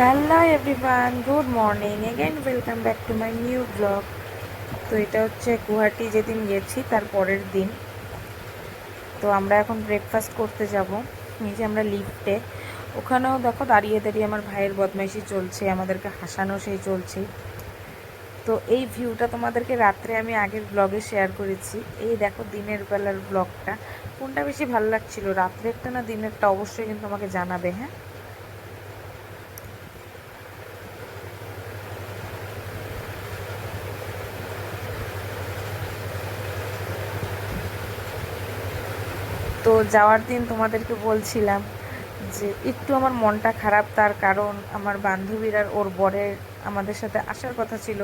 Hello everyone good morning again welcome back to my new blog তো এটা হচ্ছে গুয়াহাটি যেদিন গেছি, তার পরের দিন। তো আমরা এখন ব্রেকফাস্ট করতে যাব। যে আমরা লিফটে ওখানেও দেখো দাঁড়িয়ে দাঁড়িয়ে আমার ভাইয়ের বদমাইশি চলছে, আমাদেরকে হাসানো সেই চলছে। তো এই ভিউটা তোমাদেরকে রাত্রে আমি আগের ব্লগে শেয়ার করেছি। এই দেখো দিনের বেলার ব্লগটা কোনটা বেশি ভালো লাগছিল? রাত্রেরটা না দিনেরটা? অবশ্যই কিন্তু আমাকে জানাবে হ্যাঁ? তো যাওয়ার দিন তোমাদেরকে বলছিলাম যে একটু আমার মনটা খারাপ, তার কারণ আমার বান্ধবীর ওর বরের আমাদের সাথে আসার কথা ছিল।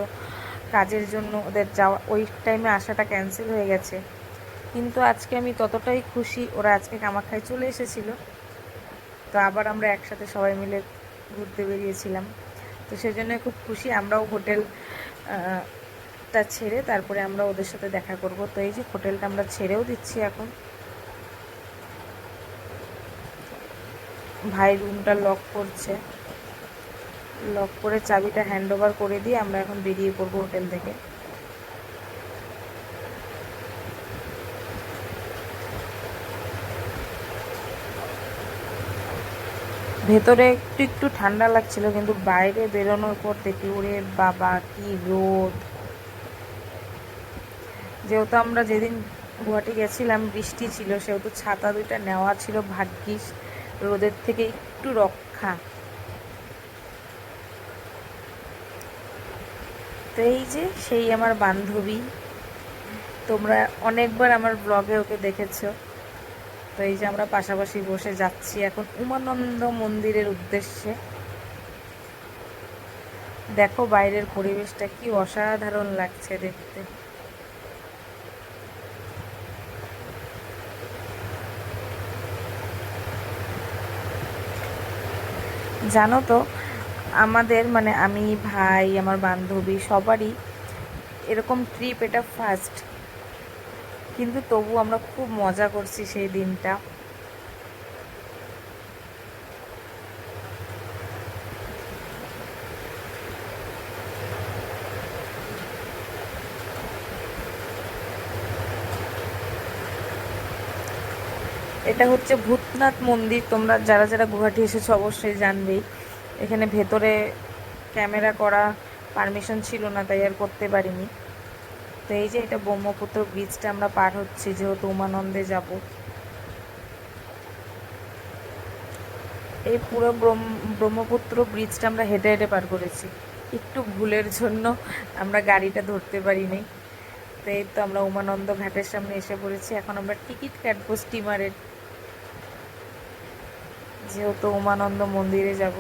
কাজের জন্য ওদের যাওয়া, ওই টাইমে আসাটা ক্যান্সেল হয়ে গেছে। কিন্তু আজকে আমি ততটাই খুশি, ওরা আজকে কামাখ্যায় চলে এসেছিল। তো আবার আমরা একসাথে সবাই মিলে ঘুরতে বেরিয়েছিলাম। তো সেজন্য খুব খুশি, আমরাও হোটেল টা ছেড়ে তারপরে আমরা ওদের সাথে দেখা করব। তো এই যে হোটেলটা আমরা ছেড়েও দিচ্ছি এখন। ভাই রুমটা লক করছে। লক করে চাবিটা হ্যান্ড ওভার করে দিয়ে আমরা এখন বেরিয়ে পড়ব হোটেল থেকে। ভেতরে একটু একটু ঠান্ডা লাগছিল, কিন্তু বাইরে বেরোনোর পর দেখি, ওরে বাবা, কি রোদ। যেহেতু আমরা যেদিন গুয়াহাটি গেছিলাম, বৃষ্টি ছিল, সেহেতু ছাতা দুইটা নেওয়া ছিল, ভাগ্যিস। রোদের থেকে একটু রক্ষা। তো এই যে সেই আমার বান্ধবী, তোমরা অনেকবার আমার ব্লগে ওকে দেখেছ। তো এই যে আমরা পাশাপাশি বসে যাচ্ছি এখন উমানন্দ মন্দিরের উদ্দেশ্যে। দেখো বাইরের পরিবেশটা কি অসাধারণ লাগছে দেখতে। জানো তো, আমাদের মানে আমি, ভাই, আমার বান্ধবী সবারই এরকম ট্রিপ এটা ফার্স্ট কিন্তু তবু আমরা খুব মজা করছি সেই দিনটা। এটা হচ্ছে ভূতনাথ মন্দির। তোমরা যারা যারা গুয়াহাটি এসেছ অবশ্যই জানবেই। এখানে ভেতরে ক্যামেরা করা পারমিশন ছিল না, তাই আর করতে পারিনি। তো এই যে এটা ব্রহ্মপুত্র ব্রিজটা আমরা পার হচ্ছি, যেহেতু উমানন্দে যাব। এই পুরো ব্রহ্মপুত্র ব্রিজটা আমরা হেঁটে হেঁটে পার করেছি। একটু ভুলের জন্য আমরা গাড়িটা ধরতে পারিনি। তো এই তো আমরা উমানন্দ ঘাটের সামনে এসে পড়েছি। এখন আমরা টিকিট কাটবো স্টিমারের যেহেতু উমানন্দ মন্দিরে যাব।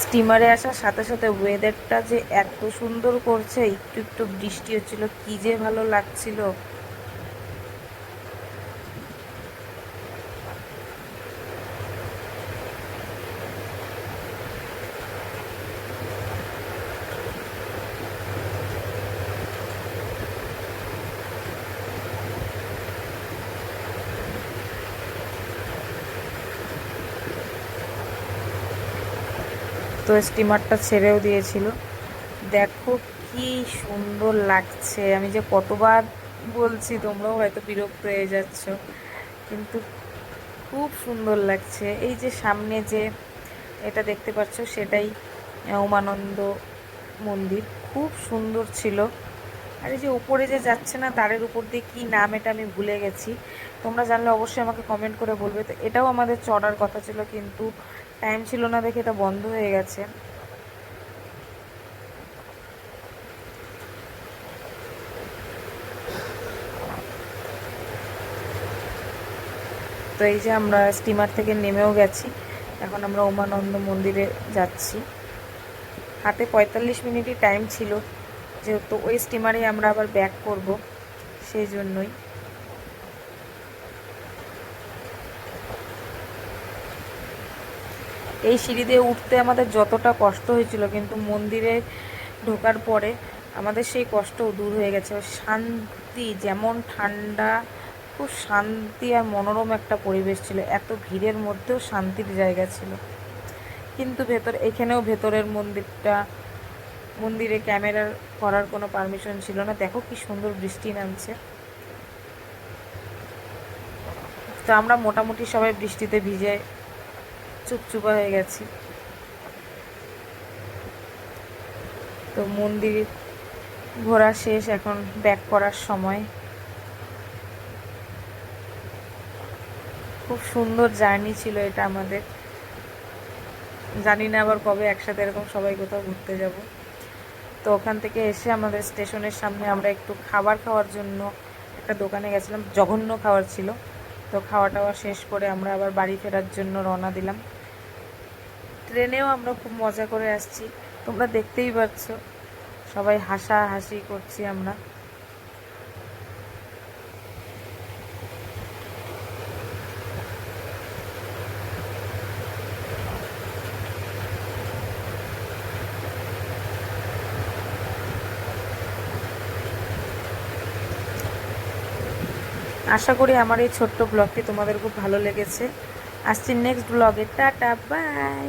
স্টিমারে আসার সাথে সাথে ওয়েদারটা যে এত সুন্দর করছে, একটু একটু বৃষ্টি হচ্ছিল, কি যে ভালো লাগছিল। তো স্টিমারটা ছেড়েও দিয়েছিল। দেখো কি সুন্দর লাগছে। আমি যে কতবার বলছি, তোমরাও হয়তো বিরক্ত হয়ে যাচ্ছ, কিন্তু খুব সুন্দর লাগছে। এই যে সামনে যে এটা দেখতে পাচ্ছ, সেটাই উমানন্দ মন্দির। খুব সুন্দর ছিল। আর এই যে উপরে যে যাচ্ছে না, তারের উপর দিয়ে কী নাম এটা আমি ভুলে গেছি। তোমরা জানলে অবশ্যই আমাকে কমেন্ট করে বলবে। তো এটাও আমাদের চড়ার কথা ছিল, কিন্তু টাইম ছিল না দেখে এটা বন্ধ হয়ে গেছে। তো এই যে আমরা স্টিমার থেকে নেমেও গেছি। এখন আমরা উমানন্দ মন্দিরে যাচ্ছি। হাতে পঁয়তাল্লিশ মিনিটই টাইম ছিল। যেহেতু ওই স্টিমারে আমরা আবার ব্যাক করব, সেই জন্যই। এই সিঁড়ি দিয়ে উঠতে আমাদের যতটা কষ্ট হয়েছিল, কিন্তু মন্দিরে ঢোকার পরে আমাদের সেই কষ্টও দূর হয়ে গেছে। শান্তি, যেমন ঠান্ডা, খুব শান্তি আর মনোরম একটা পরিবেশ ছিল। এত ভিড়ের মধ্যেও শান্তির জায়গা ছিল। কিন্তু ভেতর, এখানেও ভেতরের মন্দিরটা, মন্দিরে ক্যামেরার করার কোনো পারমিশন ছিল না। দেখো কি সুন্দর বৃষ্টি নামছে। তো আমরা মোটামুটি সবাই বৃষ্টিতে ভিজে চুপচুপা হয়ে গেছি। তো মন্দির ঘোরা শেষ, এখন ব্যাক করার সময়। খুব সুন্দর জার্নি ছিল এটা আমাদের। জানি না আবার কবে একসাথে এরকম সবাই কোথাও ঘুরতে যাব। তো ওখান থেকে এসে আমাদের স্টেশনের সামনে আমরা একটু খাবার খাওয়ার জন্য একটা দোকানে গেছিলাম, জঘন্য খাবার ছিল। তো খাওয়া টাওয়া শেষ করে আমরা আবার বাড়ি ফেরার জন্য রওনা দিলাম। ট্রেনেও আমরা খুব মজা করে আসছি। তোমরা দেখতেই পাচ্ছ। সবাই হাসা হাসি করছি আমরা। আশা করি আমার এই ছোট্ট ব্লগটি তোমাদের খুব ভালো লেগেছে। আসছি নেক্সট ব্লগে টাটা বাই